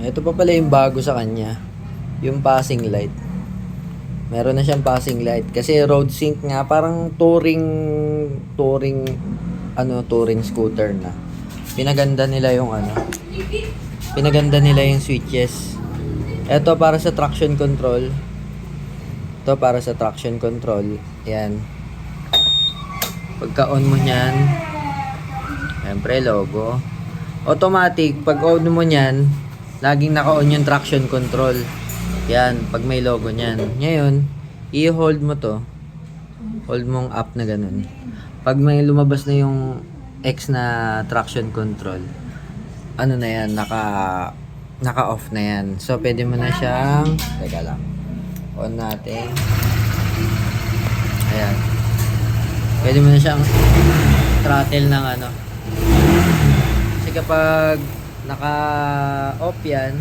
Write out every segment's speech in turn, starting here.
Ito pa pala yung bago sa kanya. Yung passing light. Meron na siyang passing light. Kasi road sync nga, parang touring, touring, ano, touring scooter na. Pinaganda nila yung ano. Pinaganda nila yung switches. Ito para sa traction control. Ito para sa traction control. Yan. Pagka on mo niyan, Siyempre, logo. Automatic, pag on mo niyan, laging naka-on yung traction control. Yan, pag may logo niyan. Ngayon, i-hold mo to. Hold mong up na ganun. Pag may lumabas na yung X na traction control, ano na yan, naka naka-off na yan. So, pwede mo na siyang, teka lang, on natin. Ayan. Pwede mo na siyang throttle ng ano, kasi kapag naka-off yan,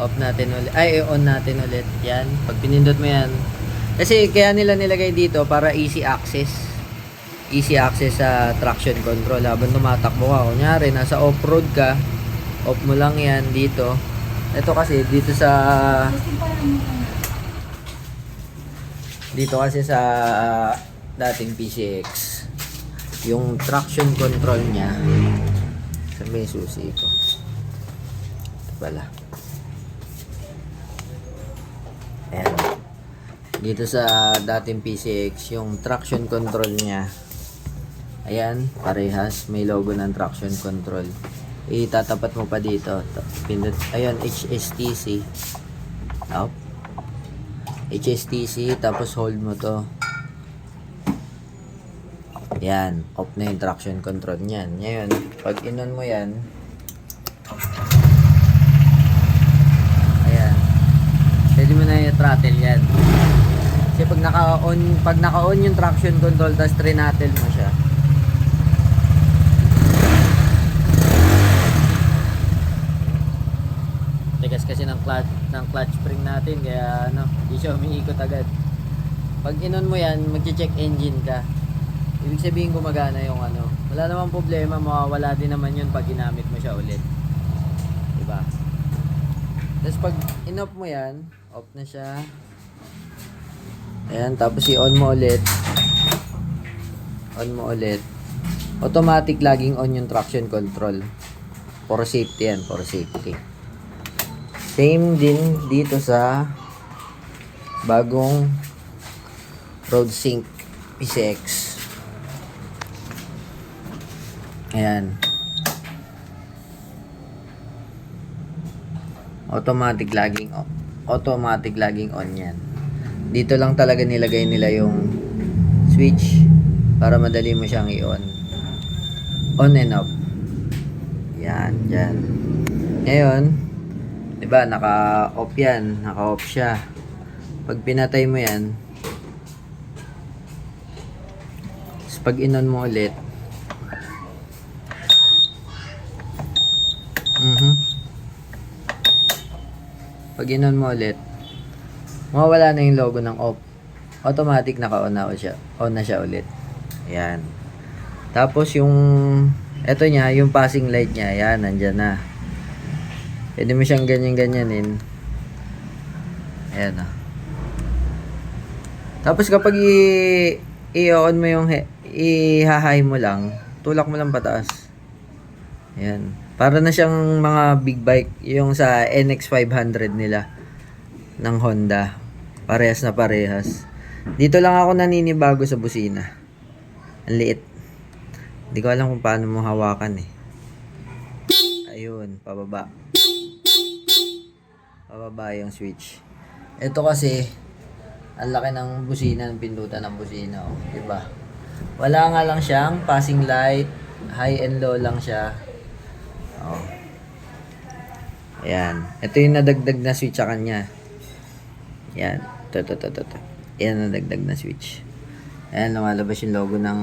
off natin ulit. Ay, on natin ulit. Yan. Pag pinindot mo yan. Kasi kaya nila nilagay dito para easy access. Easy access sa traction control habang tumatakbo ka. Kunyari, nasa off-road ka, off mo lang yan dito. Ito kasi, dito sa... Dito kasi sa ah, dating PCX, yung traction control niya, sa may susi ko. Pala. Ayan. Dito sa dating PCX, yung traction control niya, ayan, parehas, may logo ng traction control. Itatapat mo pa dito. Pindot, ayan, HSTC. Up. HSTC, tapos hold mo to. Yan, off na yung traction control niyan. Ngayon, pag inon mo yan, ayan, pwede mo na yung throttle yan. Kasi pag naka-on, pag naka-on yung traction control, tapos trinattle mo siya, tigas kasi ng clutch ng clutch spring natin kaya ano, hindi siya umiikot agad. Pag inon mo yan, magche-check engine ka. Ibig sabihin gumagana yung ano. Wala namang problema, mawawala din naman yun pag ginamit mo siya ulit. Tapos pag in-off mo yan, off na siya. Ayan, tapos i-on mo ulit. On mo ulit. Automatic laging on yung traction control. For safety yan, for safety. Same din dito sa bagong Road Sync PCX. Ayan. Automatic laging on. Automatic laging on yan. Dito lang talaga nilagay nila yung switch para madali mo siyang i-on. On and off. Yan, yan. Ngayon, 'di ba, naka-off 'yan, naka-off siya. Pag pinatay mo 'yan, tapos pag inon mo ulit, Pag inon mo ulit, mawawala na yung logo ng off. Automatic naka-on na siya. On na siya ulit. Ayan. Tapos yung eto niya, yung passing light niya, yan, nandyan na. Pwede mo siyang ganyan-ganyanin. Ayan ah. Tapos kapag i-on mo yung i-hahay mo lang, tulak mo lang pataas. Ayan. Para na siyang mga big bike, yung sa NX500 nila ng Honda. Parehas na parehas. Dito lang ako naninibago sa busina. Ang liit. Hindi ko alam kung paano mo hawakan eh. Ayun, pababa. Pababa yung switch. Ito kasi, ang laki ng busina, ng pindutan ng busina. Oh. Diba? Wala nga lang siyang passing light. High and low lang siya. Oh. Ayan. Ito yung nadagdag na switch sa kanya. Yan. Ito, ito, ito, ito. ito. Yan ang nadagdag na switch. Ayan, lumalabas yung logo ng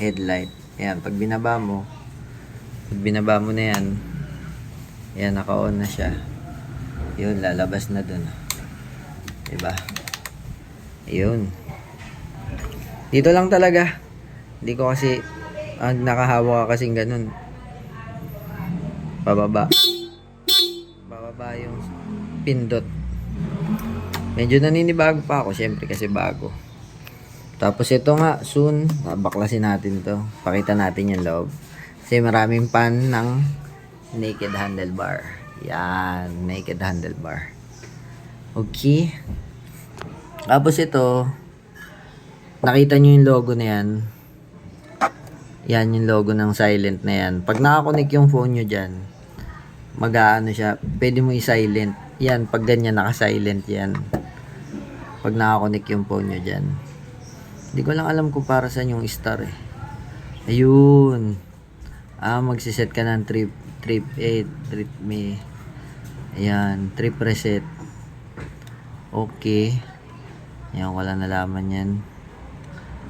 headlight. Ayan, pag binaba mo, pag binaba mo na yan, ayan, naka-on na siya. Yun, lalabas na dun. Diba? Ayun. Dito lang talaga. Hindi ko kasi, ang nakahawa ka kasing ganun. Pababa. Mababa yung pindot. Medyo naninibago pa ako, syempre kasi bago. Tapos ito nga, soon, baklasin natin to. Pakita natin yung loob. Kasi maraming pan ng naked handlebar. Yan, naked handlebar. Okay. Tapos ito, nakita nyo yung logo na yan. Yan yung logo ng silent na yan. Pag nakakonik yung phone nyo dyan, mag-aano siya, pwede mo i-silent. Yan, pag ganyan, naka-silent yan. Pag nakakonik yung phone nyo dyan. Hindi ko lang alam kung para saan yung star eh. Ayun. Ah, magsiset ka ng trip, trip 8, trip me. Ayan, trip reset. Okay. Yan, wala nalaman yan.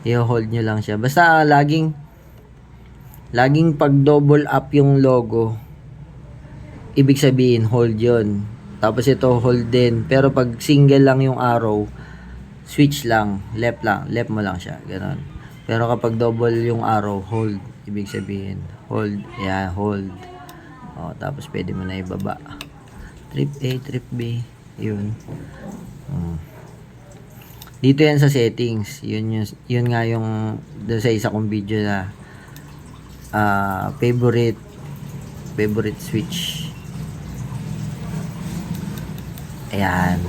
I-hold nyo lang siya. Basta laging, laging pag double up yung logo, ibig sabihin hold yon tapos ito hold din. Pero pag single lang yung arrow switch lang. Left lang left mo lang siya. Ganon. Pero kapag double yung arrow hold. Ibig sabihin hold. Yeah hold. Oh, tapos pwede mo na ibaba. Trip A trip B. Yun. Hmm. dito yan sa settings. Yun yun, yun nga yung doon sa isa kong video na ah, favorite favorite switch Ayan.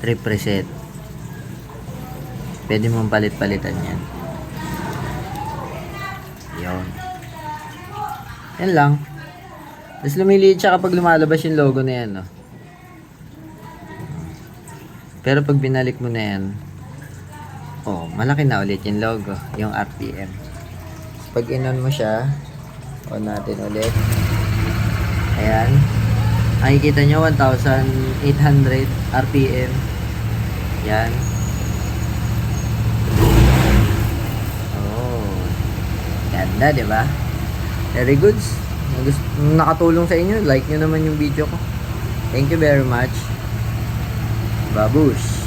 Trip reset. Pwede mong palit-palitan yan. Yun. Yan lang. Tapos lumiliit siya kapag lumalabas yung logo na yan, no? Pero pag binalik mo na yan, oh, malaki na ulit yung logo, yung RPM. Pag inon mo siya, on natin ulit. Ayan. Nakikita nyo 1,800 RPM. Yan. Oh. Ganda, ba? Very good. Kung gusto- kung nakatulong sa inyo, like nyo naman yung video ko. Thank you very much. Babush.